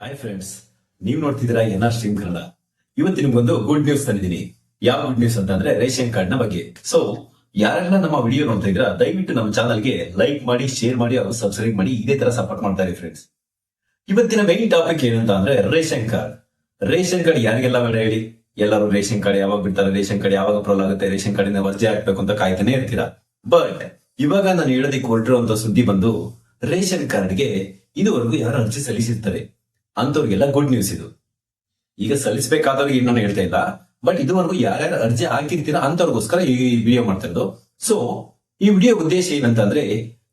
Hi friends ನೀವು ನೋಡ್ತಿದ್ದೀರಾ N R stream Kannada. ಇವತ್ತು ನಿಮ್ಗೊಂದು ಗುಡ್ ನ್ಯೂಸ್ ತಂದಿದ್ದೀನಿ. ಯಾವ ಗುಡ್ ನ್ಯೂಸ್ ಅಂತ ಅಂದ್ರೆ ರೇಷನ್ ಕಾರ್ಡ್ನ ಬಗ್ಗೆ. ಸೊ ಯಾರೆಲ್ಲ ನಮ್ಮ ವಿಡಿಯೋ ನೋಡ್ತಾ ಇದ್ರ ದಯವಿಟ್ಟು ನಮ್ಮ ಚಾನಲ್ಗೆ ಲೈಕ್ ಮಾಡಿ ಶೇರ್ ಮಾಡಿ ಹಾಗೂ ಸಬ್ಸ್ಕ್ರೈಬ್ ಮಾಡಿ, ಇದೇ ತರ ಸಪೋರ್ಟ್ ಮಾಡ್ತಾರೆ ಫ್ರೆಂಡ್ಸ್ ಇವತ್ತಿನ ಮೇನ್ ಟಾಪಿಕ್ ಏನು ಅಂತ ಅಂದ್ರೆ ರೇಷನ್ ಕಾರ್ಡ್. ರೇಷನ್ ಕಾರ್ಡ್ ಯಾರಿಗೆಲ್ಲ ಬೇಡ ಹೇಳಿ. ಎಲ್ಲರೂ ರೇಷನ್ ಕಾರ್ಡ್ ಯಾವಾಗ ಬಿಡ್ತಾರೆ, ರೇಷನ್ ಕಾರ್ಡ್ ಯಾವಾಗ ಅಪ್ರೋಲ್ ಆಗುತ್ತೆ, ರೇಷನ್ ಕಾರ್ಡಿನ ಅರ್ಜಿ ಹಾಕ್ಬೇಕು ಅಂತ ಕಾಯ್ತಾನೆ ಇರ್ತೀರಾ. ಬಟ್ ಇವಾಗ ನಾನು ಹೇಳೋದಕ್ಕೆ ಹೊರಟಿರುವಂತ ಸುದ್ದಿ ಬಂದು, ರೇಷನ್ ಕಾರ್ಡ್ಗೆ ಇದುವರೆಗೂ ಯಾರು ಅರ್ಜಿ ಸಲ್ಲಿಸಿರ್ತಾರೆ? ಅಂತವ್ರಿಗೆಲ್ಲ ಗುಡ್ ನ್ಯೂಸ್ ಇದು. ಈಗ ಸಲ್ಲಿಸಬೇಕಾದವ್ರಿಗೆ ನಾನು ಹೇಳ್ತಾ ಇಲ್ಲ ಬಟ್ ಇದುವರೆಗೂ ಯಾರ್ಯಾರು ಅರ್ಜಿ ಹಾಕಿರ್ತೀರಾ ಅಂತವ್ರಿಗೋಸ್ಕರ ಈ ವಿಡಿಯೋ ಮಾಡ್ತಾ ಸೊ ಈ ವಿಡಿಯೋ ಉದ್ದೇಶ ಏನಂತಂದ್ರೆ,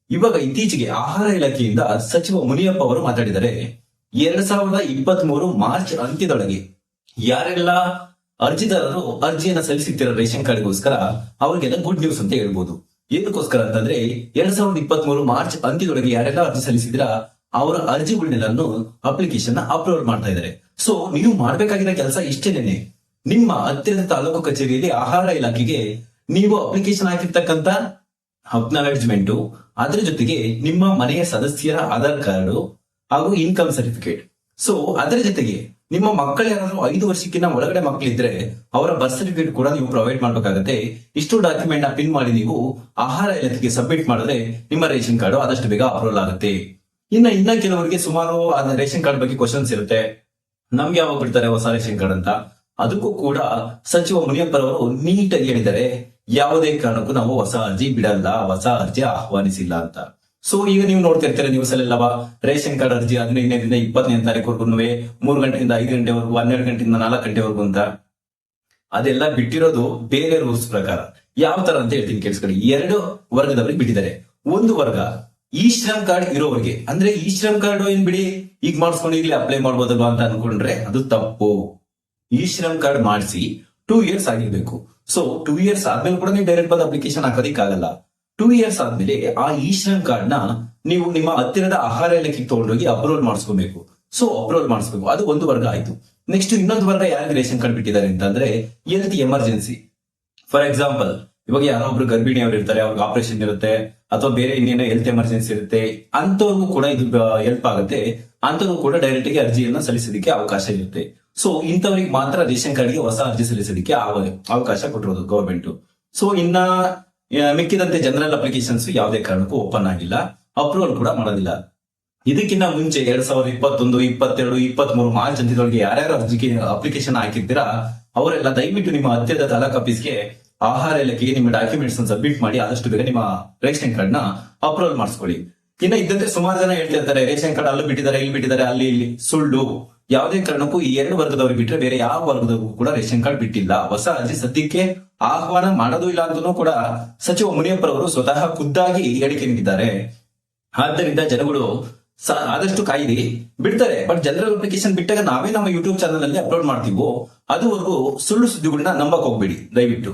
ಇವಾಗ ಇತ್ತೀಚೆಗೆ ಆಹಾರ ಇಲಾಖೆಯಿಂದ ಸಚಿವ ಮುನಿಯಪ್ಪ ಅವರು ಮಾತಾಡಿದರೆ ಎರಡ್ ಸಾವಿರದ ಇಪ್ಪತ್ತ್ ಮೂರು ಮಾರ್ಚ್ ಅಂತ್ಯದೊಳಗೆ ಯಾರೆಲ್ಲ ಅರ್ಜಿದಾರರು ಅರ್ಜಿಯನ್ನ ಸಲ್ಲಿಸಿರ್ತೀರ ರೇಷನ್ ಕಾರ್ಡ್ಗೋಸ್ಕರ, ಅವ್ರಿಗೆಲ್ಲ ಗುಡ್ ನ್ಯೂಸ್ ಅಂತ ಹೇಳ್ಬೋದು. ಏನಕ್ಕೋಸ್ಕರ ಅಂತಂದ್ರೆ, ಎರಡ್ ಸಾವಿರದ ಇಪ್ಪತ್ತ್ ಮೂರು ಮಾರ್ಚ್ ಅಂತ್ಯದೊಳಗೆ ಯಾರೆಲ್ಲ ಅರ್ಜಿ ಸಲ್ಲಿಸಿದ್ರ ಅವರ ಅರ್ಜಿಗಳನ್ನೆಲ್ಲನ್ನು ಅಪ್ಲಿಕೇಶನ್ ಅಪ್ಲೋಡ್ ಮಾಡ್ತಾ ಇದ್ದಾರೆ. ಸೊ ನೀವು ಮಾಡ್ಬೇಕಾಗಿರೋ ಕೆಲಸ ಇಷ್ಟೇನೆ ನಿಮ್ಮ ಹತ್ತಿರದ ತಾಲೂಕು ಕಚೇರಿಯಲ್ಲಿ ಆಹಾರ ಇಲಾಖೆಗೆ ನೀವು ಅಪ್ಲಿಕೇಶನ್ ಹಾಕಿರ್ತಕ್ಕಂತ ಅಕ್ನಾಲೆಜ್ಮೆಂಟ್ ಅದರ ಜೊತೆಗೆ ನಿಮ್ಮ ಮನೆಯ ಸದಸ್ಯರ ಆಧಾರ್ ಕಾರ್ಡ್ ಹಾಗೂ ಇನ್ಕಮ್ ಸರ್ಟಿಫಿಕೇಟ್ ಸೊ ಅದರ ಜೊತೆಗೆ ನಿಮ್ಮ ಮಕ್ಕಳು ಯಾರಾದ್ರೂ ಐದು ವರ್ಷಕ್ಕಿಂತ ಒಳಗಡೆ ಮಕ್ಕಳಿದ್ರೆ ಅವರ ಬರ್ತ್ ಸರ್ಟಿಫಿಕೇಟ್ ಕೂಡ ನೀವು ಪ್ರೊವೈಡ್ ಮಾಡ್ಬೇಕಾಗತ್ತೆ. ಇಷ್ಟು ಡಾಕ್ಯುಮೆಂಟ್ನ ಪಿನ್ ಮಾಡಿ ನೀವು ಆಹಾರ ಇಲಾಖೆಗೆ ಸಬ್ಮಿಟ್ ಮಾಡಿದ್ರೆ ನಿಮ್ಮ ರೇಷನ್ ಕಾರ್ಡ್ ಆದಷ್ಟು ಬೇಗ ಅಪ್ರೂವಲ್ ಆಗುತ್ತೆ. ಇನ್ನ ಇನ್ನ ಕೆಲವರಿಗೆ ಸುಮಾರು ರೇಷನ್ ಕಾರ್ಡ್ ಬಗ್ಗೆ ಕ್ವಶನ್ಸ್ ಇರುತ್ತೆ. ನಮ್ಗೆ ಯಾವಾಗ ಬಿಡ್ತಾರೆ ಹೊಸ ರೇಷನ್ ಕಾರ್ಡ್ ಅಂತ? ಅದಕ್ಕೂ ಕೂಡ ಸಚಿವ ಮುನಿಯಪ್ಪರವರು ನೀಟಾಗಿ ಹೇಳಿದ್ದಾರೆ. ಯಾವುದೇ ಕಾರಣಕ್ಕೂ ನಾವು ಹೊಸ ಅರ್ಜಿ ಬಿಡಲ್ಲ, ಹೊಸ ಅರ್ಜಿ ಆಹ್ವಾನಿಸಿಲ್ಲ ಅಂತ. ಸೊ ಈಗ ನೀವು ನೋಡ್ತಾ ಇರ್ತೀರ ನ್ಯೂಸ್ ಅಲ್ಲೆಲ್ಲವ ರೇಷನ್ ಕಾರ್ಡ್ ಅರ್ಜಿ ಹದಿನೈದನೇದಿಂದ ಇಪ್ಪತ್ತನೇ ತಾರೀಕು ಮೂರು ಗಂಟೆಯಿಂದ ಐದು ಗಂಟೆವರೆಗೂ, ಹನ್ನೆರಡು ಗಂಟೆಯಿಂದ ನಾಲ್ಕು ಗಂಟೆವರೆಗೂ ಅಂತ. ಅದೆಲ್ಲ ಬಿಟ್ಟಿರೋದು ಬೇರೆ ರೂಲ್ಸ್ ಪ್ರಕಾರ. ಯಾವ ತರ ಅಂತ ಹೇಳ್ತೀನಿ ಕೇಳಿಸ್ಕೊಳ್ಳಿ. ಎರಡು ವರ್ಗದವರಿಗೆ ಬಿಟ್ಟಿದ್ದಾರೆ. ಒಂದು ವರ್ಗ ಈ ಶ್ರಮ್ ಕಾರ್ಡ್ ಇರೋವರಿಗೆ. ಅಂದ್ರೆ ಈ ಶ್ರಮ್ ಕಾರ್ಡ್ ಏನ್ ಬಿಡಿ? ಈಗ ಮಾಡಿಸ್ಕೊಂಡು ಇಲ್ಲಿ ಅಪ್ಲೈ ಮಾಡ್ಬೋದಲ್ವಾ ಅಂತ ಅನ್ಕೊಂಡ್ರೆ ಅದು ತಪ್ಪು. ಈ ಶ್ರಮ್ ಕಾರ್ಡ್ ಮಾಡಿಸಿ ಟೂ ಇಯರ್ಸ್ ಆಗಿರ್ಬೇಕು. ಸೊ ಟೂ ಇಯರ್ಸ್ ಆದ್ಮೇಲೆ ಕೂಡ ನೀವು ಡೈರೆಕ್ಟ್ ಬಂದು ಅಪ್ಲಿಕೇಶನ್ ಹಾಕೋದಿಕ್ಕಾಗಲ್ಲ ಟೂ ಇಯರ್ಸ್ ಆದ್ಮೇಲೆ ಆ ಈ ಶ್ರಮ್ ಕಾರ್ಡ್ನ ನೀವು ನಿಮ್ಮ ಹತ್ತಿರದ ಆಹಾರ ಇಲಾಖೆಗೆ ತಗೊಂಡೋಗಿ ಅಪ್ರೂವಲ್ ಮಾಡಿಸ್ಕೋಬೇಕು. ಸೊ ಅಪ್ರೂವಲ್ ಮಾಡಿಸ್ಬೇಕು. ಅದು ಒಂದು ವರ್ಗ ಆಯ್ತು. ನೆಕ್ಸ್ಟ್ ಇನ್ನೊಂದು ವರ್ಗ ಯಾರಿಗೆ ರೇಷನ್ ಕಾರ್ಡ್ ಬಿಟ್ಟಿದ್ದಾರೆ ಅಂತಂದ್ರೆ ಎಲ್ತ್ ಎಮರ್ಜೆನ್ಸಿ ಫಾರ್ ಎಕ್ಸಾಂಪಲ್ ಇವಾಗ ಯಾರೋ ಒಬ್ರು ಗರ್ಭಿಣಿಯವ್ರು ಇರ್ತಾರೆ, ಅವ್ರಿಗೆ ಆಪರೇಷನ್ ಇರುತ್ತೆ, ಅಥವಾ ಬೇರೆ ಇನ್ನೇನೋ ಹೆಲ್ತ್ ಎಮರ್ಜೆನ್ಸಿ ಇರುತ್ತೆ ಅಂತವ್ರಿಗೂ ಕೂಡ ಇದು ಹೆಲ್ಪ್ ಆಗುತ್ತೆ. ಅಂತವ್ರು ಕೂಡ ಡೈರೆಕ್ಟ್ಗೆ ಅರ್ಜಿಯನ್ನ ಸಲ್ಲಿಸೋದಕ್ಕೆ ಅವಕಾಶ ಇರುತ್ತೆ. ಸೊ ಇಂಥವ್ರಿಗೆ ಮಾತ್ರ ರೇಷನ್ ಕಾರ್ಡ್ಗೆ ಹೊಸ ಅರ್ಜಿ ಸಲ್ಲಿಸೋದಕ್ಕೆ ಆವ- ಅವಕಾಶ ಕೊಟ್ಟಿರೋದು ಗವರ್ಮೆಂಟ್ ಸೊ ಇನ್ನ ಮಿಕ್ಕಿದಂತೆ ಜನರಲ್ ಅಪ್ಲಿಕೇಶನ್ಸ್ ಯಾವುದೇ ಕಾರಣಕ್ಕೂ ಓಪನ್ ಆಗಿಲ್ಲ. ಅಪ್ರೂವಲ್ ಕೂಡ ಮಾಡೋದಿಲ್ಲ. ಇದಕ್ಕಿಂತ ಮುಂಚೆ ಎರಡ್ ಸಾವಿರದ ಇಪ್ಪತ್ತೊಂದು, ಇಪ್ಪತ್ತೆರಡು ಇಪ್ಪತ್ತ್ ಮೂರು ಮಾರ್ಚ್ ಯಾರ್ಯಾರು ಅರ್ಜಿಗೆ ಅಪ್ಲಿಕೇಶನ್ ಹಾಕಿದ್ದೀರಾ ಅವರೆಲ್ಲ ದಯವಿಟ್ಟು ನಿಮ್ಮ ಹತ್ತಿರದ ತಾಲೂಕ್ ಆಫೀಸ್ಗೆ ಆಹಾರ ಇಲಾಖೆಗೆ ನಿಮ್ಮ ಡಾಕ್ಯುಮೆಂಟ್ಸ್ ಸಬ್ಮಿಟ್ ಮಾಡಿ ಆದಷ್ಟು ಬೇಗ ನಿಮ್ಮ ರೇಷನ್ ಕಾರ್ಡ್ನ ಅಪ್ರೂವಲ್ ಮಾಡಿಸ್ಕೊಳ್ಳಿ. ಇನ್ನ ಇದ್ದಂತೆ ಸುಮಾರು ಜನ ಹೇಳ್ತಾ ಇರ್ತಾರೆ, ರೇಷನ್ ಕಾರ್ಡ್ ಅಲ್ಲಿ ಬಿಟ್ಟಿದ್ದಾರೆ, ಇಲ್ಲಿ ಬಿಟ್ಟಿದ್ದಾರೆ, ಅಲ್ಲಿ ಇಲ್ಲಿ ಸುಳ್ಳು. ಯಾವುದೇ ಕಾರಣಕ್ಕೂ ಈ ಎರಡು ವರ್ಗದವ್ರು ಬಿಟ್ಟರೆ ಬೇರೆ ಯಾವ ವರ್ಗದವರು ಕೂಡ ರೇಷನ್ ಕಾರ್ಡ್ ಬಿಟ್ಟಿಲ್ಲ. ಹೊಸ ಅರ್ಜಿ ಸದ್ಯಕ್ಕೆ ಆಹ್ವಾನ ಮಾಡೋದು ಇಲ್ಲ ಅಂತನೂ ಕೂಡ ಸಚಿವ ಮುನಿಯಪ್ಪರವರು ಸ್ವತಃ ಖುದ್ದಾಗಿ ಹೇಳಿಕೆ ನೀಡಿದ್ದಾರೆ. ಆದ್ದರಿಂದ ಜನಗಳು ಆದಷ್ಟು ಕಾಯಿರಿ. ಬಿಡ್ತಾರೆ ಬಟ್ ಜನರಲ್ ಅಪ್ಲಿಕೇಶನ್ ಬಿಟ್ಟಾಗ ನಾವೇ ನಮ್ಮ ಯೂಟ್ಯೂಬ್ ಚಾನಲ್ ಅಲ್ಲಿ ಅಪ್ಲೋಡ್ ಮಾಡ್ತೀವೋ, ಅದುವರೆಗೂ ಸುಳ್ಳು ಸುದ್ದಿಗಳನ್ನ ನಂಬಕ್ ಹೋಗ್ಬೇಡಿ. ದಯವಿಟ್ಟು.